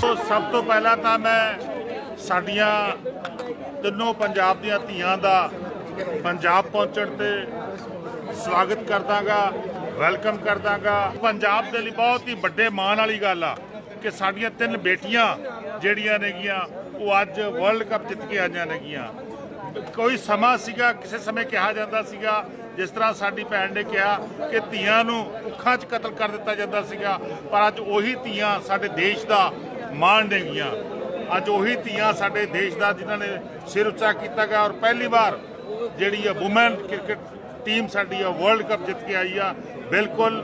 ਸੋ ਸਭ ਤੋਂ ਪਹਿਲਾਂ ਤਾਂ ਮੈਂ ਸਾਡੀਆਂ ਤਿੰਨੋਂ ਪੰਜਾਬ ਦੀਆਂ ਧੀਆਂ ਦਾ ਪੰਜਾਬ ਪਹੁੰਚਣ ਤੇ ਸਵਾਗਤ ਕਰਦਾਗਾ ਵੈਲਕਮ ਕਰਦਾਗਾ। ਪੰਜਾਬ ਦੇ ਲਈ ਬਹੁਤ ਹੀ ਵੱਡੇ ਮਾਣ ਵਾਲੀ ਗੱਲ ਆ ਕਿ ਸਾਡੀਆਂ ਤਿੰਨ ਬੇਟੀਆਂ ਜਿਹੜੀਆਂ ਨੇਗੀਆਂ, ਉਹ ਅੱਜ ਵਰਲਡ ਕੱਪ ਜਿੱਤ ਕੇ ਆਈਆਂ ਨੇਗੀਆਂ। ਕੋਈ ਸਮਾਂ ਸੀਗਾ, ਕਿਸੇ ਸਮੇਂ ਕਿਹਾ ਜਾਂਦਾ ਸੀਗਾ, ਜਿਸ ਤਰ੍ਹਾਂ ਸਾਡੀ ਭੈਣ ਨੇ ਕਿਹਾ ਕਿ ਧੀਆਂ ਨੂੰ ਅੱਖਾਂ 'ਚ ਕਤਲ ਕਰ ਦਿੱਤਾ ਜਾਂਦਾ ਸੀਗਾ, ਪਰ ਅੱਜ ਉਹੀ ਧੀਆਂ ਸਾਡੇ ਦੇਸ਼ ਦਾ ਮਾਣ ਨੇਗੀਆਂ ਅੱਜ ਉਹੀ ਧੀਆਂ ਸਾਡੇ ਦੇਸ਼ ਦਾ ਜਿਨ੍ਹਾਂ ਨੇ ਸਿਰ ਉੱਚਾ ਕੀਤਾ ਗਿਆ ਔਰ ਪਹਿਲੀ ਵਾਰ ਜਿਹੜੀ ਆ ਔਮਨ ਕ੍ਰਿਕਟ ਟੀਮ ਸਾਡੀ ਆ ਵਰਲਡ ਕੱਪ ਜਿੱਤ ਕੇ ਆਈ ਆ। ਬਿਲਕੁਲ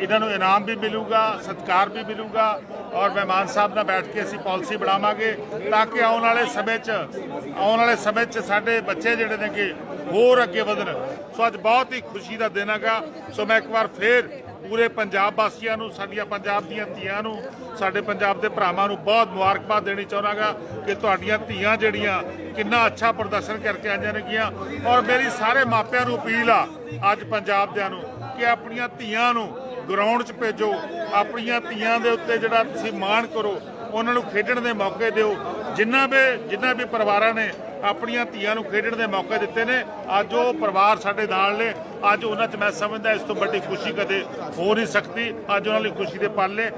ਇਹਨਾਂ ਨੂੰ ਇਨਾਮ ਵੀ ਮਿਲੂਗਾ, ਸਤਿਕਾਰ ਵੀ ਮਿਲੂਗਾ ਔਰ ਮਹਿਮਾਨ ਸਾਹਿਬ ਨਾਲ ਬੈਠ ਕੇ ਅਸੀਂ ਪਾਲਿਸੀ ਬਣਾਵਾਂਗੇ ਤਾਂ ਕਿ ਆਉਣ ਵਾਲੇ ਸਮੇਂ 'ਚ, ਆਉਣ ਵਾਲੇ ਸਮੇਂ 'ਚ ਸਾਡੇ ਬੱਚੇ ਜਿਹੜੇ ਨੇਗੇ ਹੋਰ ਅੱਗੇ ਵਧਣ। ਸੋ ਅੱਜ ਬਹੁਤ ਹੀ ਖੁਸ਼ੀ ਦਾ ਦਿਨ ਹੈਗਾ। ਸੋ ਮੈਂ ਇੱਕ ਵਾਰ ਫੇਰ ਪੂਰੇ ਪੰਜਾਬ ਵਾਸੀਆਂ ਨੂੰ, ਸਾਡੀਆਂ ਪੰਜਾਬ ਦੀਆਂ ਧੀਆਂ ਨੂੰ, ਸਾਡੇ ਪੰਜਾਬ ਦੇ ਭਰਾਵਾਂ ਨੂੰ ਬਹੁਤ ਮੁਬਾਰਕਬਾਦ ਦੇਣੀ ਚਾਹੁੰਦਾਗਾ ਕਿ ਤੁਹਾਡੀਆਂ ਧੀਆਂ ਜਿਹੜੀਆਂ ਕਿੰਨਾ ਅੱਛਾ ਪ੍ਰਦਰਸ਼ਨ ਕਰਕੇ ਆਈਆਂ ਨੇਗੀਆਂ। ਔਰ ਮੇਰੀ ਸਾਰੇ ਮਾਪਿਆਂ ਨੂੰ ਅਪੀਲ ਆ ਅੱਜ ਪੰਜਾਬ ਦਿਆਂ ਨੂੰ ਕਿ ਆਪਣੀਆਂ ਧੀਆਂ ਨੂੰ ਗਰਾਊਂਡ 'ਚ ਭੇਜੋ, ਆਪਣੀਆਂ ਧੀਆਂ ਦੇ ਉੱਤੇ ਜਿਹੜਾ ਤੁਸੀਂ ਮਾਣ ਕਰੋ, ਉਹਨਾਂ ਨੂੰ ਖੇਡਣ ਦੇ ਮੌਕੇ ਦਿਓ। ਜਿੰਨਾ ਵੀ ਜਿੰਨਾ ਵੀ ਪਰਿਵਾਰਾਂ ਨੇ ਆਪਣੀਆਂ ਧੀਆਂ ਨੂੰ ਖੇਡਣ ਦੇ ਮੌਕੇ ਦਿੱਤੇ ਨੇ। ਅੱਜ ਉਹ ਪਰਿਵਾਰ ਸਾਡੇ ਨਾਲ ਨੇ। ਅੱਜ ਉਹਨਾਂ 'ਚ ਮੈਂ ਸਮਝਦਾ ਇਸ ਤੋਂ ਵੱਡੀ ਖੁਸ਼ੀ ਕਦੇ ਹੋ ਨਹੀਂ ਸਕਦੀ। ਅੱਜ ਉਹਨਾਂ ਲਈ ਖੁਸ਼ੀ ਦੇ ਪਲ ਨੇ।